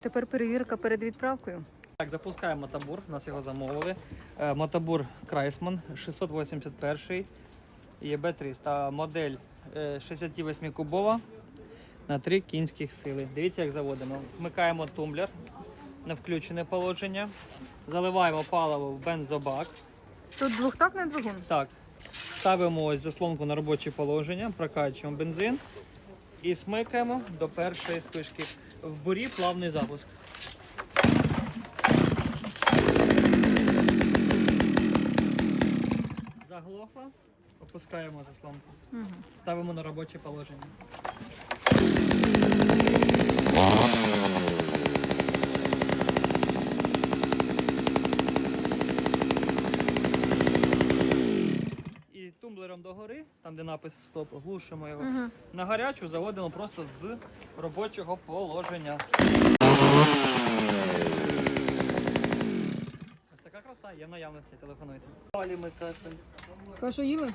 Тепер перевірка перед відправкою. Так, запускаємо мотобур, нас його замовили. Е, Мотобур Крайсман 681 єб 300 модель е, 68 кубова на 3 кінських сили. Дивіться, як заводимо. Вмикаємо тумблер на включене положення. Заливаємо паливо в бензобак. Тут двохтактний двигун. Так, ставимо ось заслонку на робоче положення, прокачуємо бензин і смикаємо до першої спишки. В бурі плавний запуск. Заглохло, опускаємо заслонку. Ставимо на робоче положення. І тумблером догори, там де напис стоп, глушимо його. На гарячу заводимо просто з робочого положення. Ось така краса, є в наявності, телефонуйте. Далі ми кашель. Кашу їли?